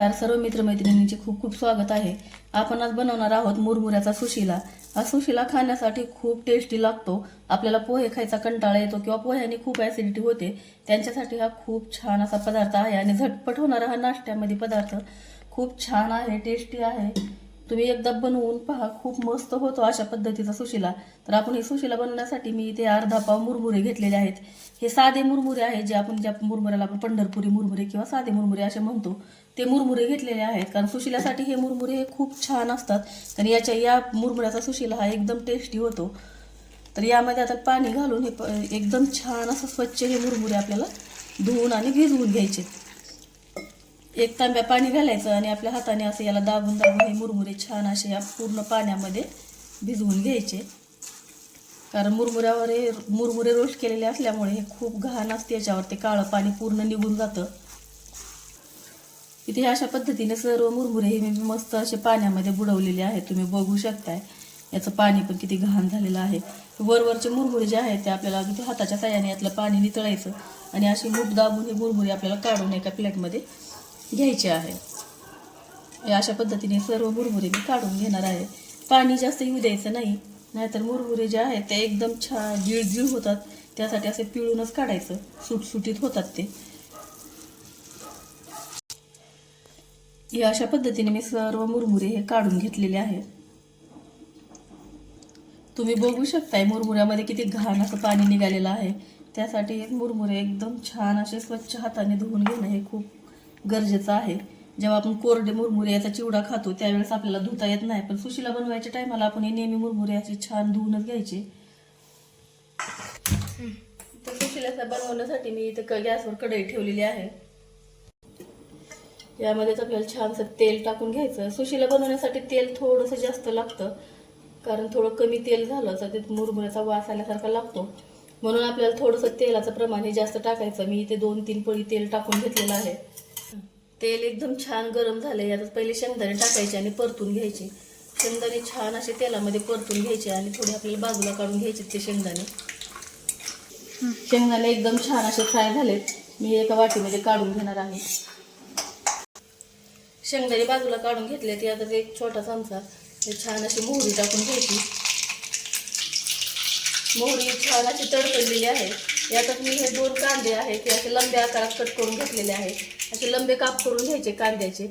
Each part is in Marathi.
तर सर्व मित्रमैत्रिणींचे खूप खूप स्वागत आहे. आपण आज बनवणार आहोत मुरमुऱ्याचा सुशिला. हा सुशिला खाण्यासाठी खूप टेस्टी लागतो. आपल्याला पोहे खायचा कंटाळा येतो किंवा पोह्याने खूप ॲसिडिटी होते त्यांच्यासाठी हा खूप छान असा पदार्थ आहे आणि झटपट होणारा हा नाश्त्यामध्ये पदार्थ खूप छान आहे टेस्टी आहे. तुम्ही एकदा बनवून पहा खूप मस्त होतो अशा पद्धतीचा सुशिला. तर आपण हे सुशिला बनवण्यासाठी मी इथे अर्धा पाव मुरमुरे घेतलेले आहेत. हे साधे मुरमुरे आहेत जे आपण ज्या मुरमुऱ्याला आपण पंढरपुरी मुरमुरे किंवा साधे मुरमुरे असे म्हणतो ते मुरमुरे घेतलेले आहेत. कारण सुशिल्यासाठी हे मुरमुरे हे खूप छान असतात. कारण याच्या या मुरमुऱ्याचा सुशिला हा एकदम टेस्टी होतो. तर यामध्ये आता पाणी घालून हे प- एकदम छान असं स्वच्छ हे मुरमुरे आपल्याला धुवून आणि भिजवून घ्यायचे. एक तांब्या पाणी घालायचं आणि आपल्या हाताने असं याला दाबून दाबून हे मुरमुरे छान असे या पूर्ण पाण्यामध्ये भिजवून घ्यायचे. कारण मुरमुऱ्यावर हे मुरमुरे रोस्ट केलेले असल्यामुळे हे खूप घाण असते याच्यावर ते काळं पाणी पूर्ण निघून जातं. इथे अशा पद्धतीने सर्व मुरमुरे हे मी मस्त असे पाण्यामध्ये बुडवलेले आहेत. तुम्ही बघू शकताय. याचं पाणी पण किती घाण झालेलं आहे. वरवरचे मुरमुरे जे आहेत ते आपल्याला किती हाताच्या साह्याने यातलं पाणी नितळायचं आणि अशी मूठ दाबून हे मुरमुरे आपल्याला काढून एका प्लेटमध्ये घ्यायचे आहे. अशा पद्धतीने सर्व मुरमुरे मी काढून घेणार आहे. पाणी जास्त येऊ द्यायचं नाही नाहीतर मुरमुरे जे आहेत ते एकदम छान जिळजिळ होतात. त्यासाठी असे पिळूनच काढायचं. सुटसुटीत होतात ते. या अशा पद्धतीने मी सर्व मुरमुरे हे काढून घेतलेले आहेत. तुम्ही बघू शकताय मुरमुऱ्यामध्ये किती घाण असं पाणी निघालेलं आहे. त्यासाठी मुरमुरे एकदम छान असे स्वच्छ हाताने धुवून घेणं हे खूप गरजेचं आहे. जेव्हा आपण कोरडे मुरमुरे याचा चिवडा खातो त्यावेळेस आपल्याला धुता येत नाही. पण सुशीला बनवायच्या टायमाला आपण हे नेहमी मुरमुरे याचे छान धुवूनच घ्यायचे. तर सुशिलाचा बनवण्यासाठी मी इथे गॅसवर कढई ठेवलेली आहे. यामध्येच आपल्याला छानसं तेल टाकून घ्यायचं. सुशीला बनवण्यासाठी तेल थोडंसं जास्त लागतं. कारण थोडं कमी तेल झालं तर ते मुरमुऱ्याचा वास आल्यासारखा लागतो. म्हणून आपल्याला थोडंसं तेलाचं प्रमाण हे जास्त टाकायचं. मी इथे दोन तीन पळी तेल टाकून घेतलेलं आहे. तेल एकदम छान गरम झाले यातच पहिले शेंगदाणे टाकायचे आणि परतून घ्यायचे. शेंगदाणे छान असे तेलामध्ये परतून घ्यायचे आणि थोडे आपल्याला बाजूला काढून घ्यायचे ते शेंगदाणे. शेंगदाणे एकदम छान असे फ्राय झालेत. मी एका वाटीमध्ये काढून घेणार आहे. शेंगदाणे बाजूला काढून घेतले ते आता एक छोटा चमचा. छान अशी मोहरी टाकून घ्यायची. मोहरी छान अशी तडतडलेली आहे. यातच मी हे दोन कांदे आहेत ते असे लंब्या आकारात कट करून घेतलेले आहेत असे लंबे काप करून घ्यायचे कांद्याचे.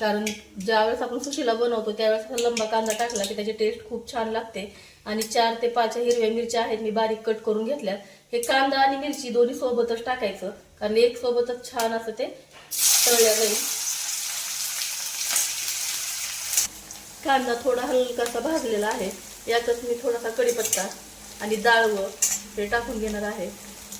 कारण ज्यावेळेस आपण सुशीला बनवतो त्यावेळेस असा लंबा कांदा टाकला की त्याची टेस्ट खूप छान लागते. आणि चार ते पाच हिरव्या मिरच्या आहेत मी बारीक कट करून घेतल्यात. हे कांदा आणि मिरची दोन्ही सोबतच टाकायचं. कारण एक सोबतच छान असं ते तळल्या जाईल. कांदा थोडा हलकासा भाजलेला आहे. यातच मी थोडासा कढीपत्ता आणि डाळवं हे टाकून घेणार आहे.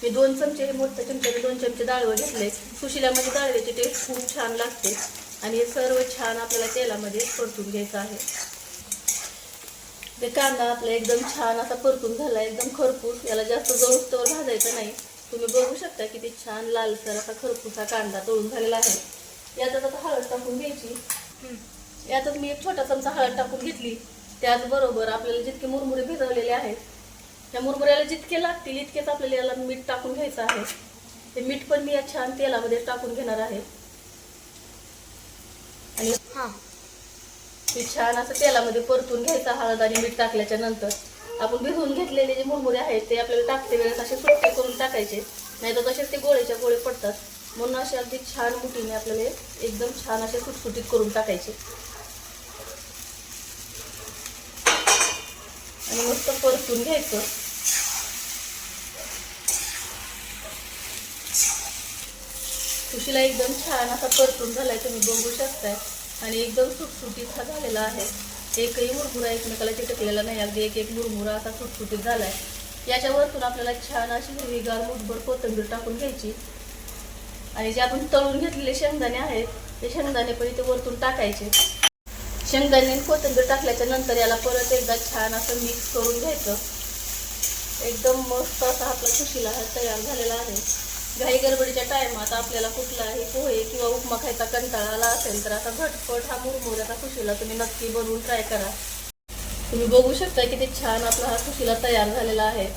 मी दोन चमचे हे मोठ्या चमच्याने दोन चमचे डाळवं घेतले. सुशिल्यामध्ये डाळव्याची टेस्ट खूप छान लागते. आणि हे सर्व छान आपल्याला तेलामध्ये परतून घ्यायचं आहे. ते कांदा आपला एकदम छान असा परतून झाला एकदम खरपूस. याला जास्त जवळ भाजायचं नाही. तुम्ही बघू शकता किती छान लालसर असा खरपूस हा कांदा तळून झालेला आहे. यातच आता हळद टाकून घ्यायची. यातच मी एक छोटा चमचा हळद टाकून घेतली. त्याचबरोबर आपल्याला जितके मुरमुरे भिजवलेले आहेत त्या मुरमुऱ्याला जितके लागतील इतकेच आपल्याला याला मीठ टाकून घ्यायचं आहे. ते मीठ पण मी या छान तेलामध्ये टाकून घेणार आहे. आणि ते छान असं तेलामध्ये परतून घ्यायचं हळद आणि मीठ टाकल्याच्या नंतर. आपण भिजवून घेतलेले जे मुरमुरे आहेत ते आपल्याला टाकते वेळेस असे सुट्टे करून टाकायचे. नाही तर तसेच ते गोळेच्या गोळे पडतात. म्हणून असे अगदी छान मुठीने आपल्याला हे एकदम छान असे सुटसुटीत करून टाकायचे. आणि मस्त परतून घ्यायचं. सुशीला एकदम छान असा परतून झालाय तुम्ही बघू शकताय. आणि एकदम सुटसुटीत हा झालेला आहे. एकही मुरमुरा एकमेकाला चिटकलेला नाही. अगदी एक एक मुरमुरा असा सुटसुटीत झालाय. याच्या वरतून आपल्याला छान अशी हिरवीगार मुठभर कोथिंबीर टाकून घ्यायची. आणि जे आपण तळून घेतलेले शेंगदाणे आहेत ते शेंगदाणे पण इथे वरतून टाकायचे. शेंगदाणे आणि कोथिंबीर टाकल्याच्या नंतर याला परत एकदा छान असं मिक्स करून घ्यायचं. एकदम मस्त असा आपला सुशीला हा तयार झालेला आहे. घाई गडबडीच्या टायमात आपल्याला कुठलाही पोहे किंवा उपमा खायचा कंटाळा आला असेल तर असा झटपट हा मुरमुऱ्याचा खुशीला तुम्ही नक्की बनवून ट्राय करा. तुम्ही बघू शकता किती छान आपला हा खुशीला तयार झालेला आहे.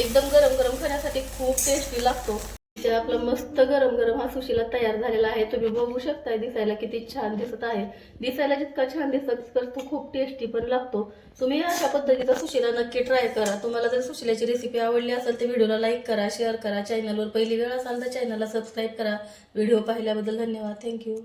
एकदम गरम गरम खाण्यासाठी खूप टेस्टी लागतो. आपला मस्त गरम गरम हा सुशीला तयार झालेला आहे. तुम्ही बघू शकताय दिसायला किती छान दिसत आहे. दिसायला जितका छान दिसत तर तो खूप टेस्टी पण लागतो. तुम्ही अशा पद्धतीचा सुशीला नक्की ट्राय करा. तुम्हाला जर सुशिलाची रेसिपी आवडली असेल तर व्हिडिओला लाईक करा शेअर करा. चॅनलवर पहिली वेळ असाल तर चॅनलला सबस्क्राईब करा. व्हिडिओ पाहिल्याबद्दल धन्यवाद. थँक्यू